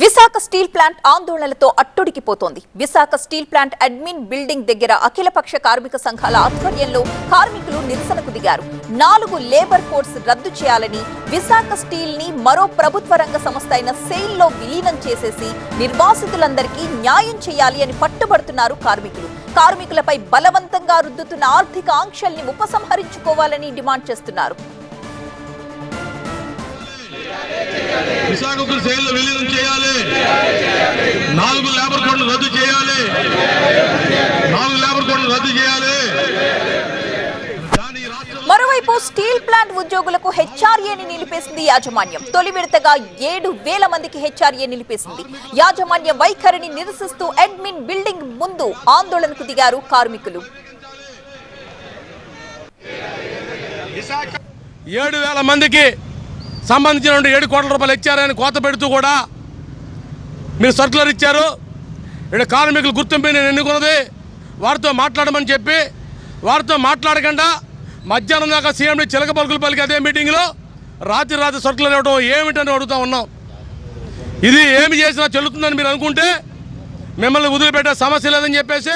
Visakha steel plant ఆందోళనలతో అట్టుడికిపోతోంది. Visakha steel plant admin building దగ్గర అఖిలపక్ష కార్మిక సంఘాల ఆధ్వర్యంలో కార్మికులు నిరసనకు దిగారు. నాలుగు లేబర్ కోడ్స్ రద్దు చేయాలని విశాఖ స్టీల్ని మరో ప్రభుత్వ రంగ సంస్థ అయిన సెయిల్లో విలీనం చేసేసి నిర్వాసితులందరికీ న్యాయం చేయాలి అని పట్టుబడుతున్నారు కార్మికులు. కార్మికులపై బలవంతంగా రుద్దుతున్న ఆర్థిక ఆంక్షల్ని ఉపసంహరించుకోవాలని డిమాండ్ చేస్తున్నారు. విశాఖకు సేల్ విలీనం చేయాలి. నాలుగు లేబర్ కోడ్లు రద్దు చేయాలి. నాలుగు లేబర్ కోడ్లు రద్దు చేయాలి. మరోవైపు స్టీల్ ప్లాంట్ ఉద్యోగులకు హెచ్ఆర్ఏని నిలిపేసింది యాజమాన్యం. తొలి విడతగా ఏడు వేల మందికి హెచ్ఆర్ఏ నిలిపేసింది. యాజమాన్య వైఖరిని నిరసిస్తూ అడ్మిన్ బిల్డింగ్ ముందు ఆందోళనకు దిగారు కార్మికులు. ఏడు వేల మందికి సంబంధించిన ఏడు కోట్ల రూపాయలు ఇచ్చారని కోత పెడుతూ కూడా మీరు సర్కులర్ ఇచ్చారు. ఇక్కడ కార్మికులు గుర్తింపు నేను ఎన్నుకున్నది. వారితో మాట్లాడమని చెప్పి వారితో మాట్లాడకుండా మధ్యాహ్నం దాకా సీఎండి చిలక పలుకులు పలికి అదే మీటింగ్లో రాత్రి రాత్రి సర్కులర్ ఇవ్వడం ఏమిటని అడుగుతా ఉన్నాం. ఇది ఏమి చేసినా చెల్లుతుందని మీరు అనుకుంటే మిమ్మల్ని వదిలిపెట్టే సమస్య లేదని చెప్పేసి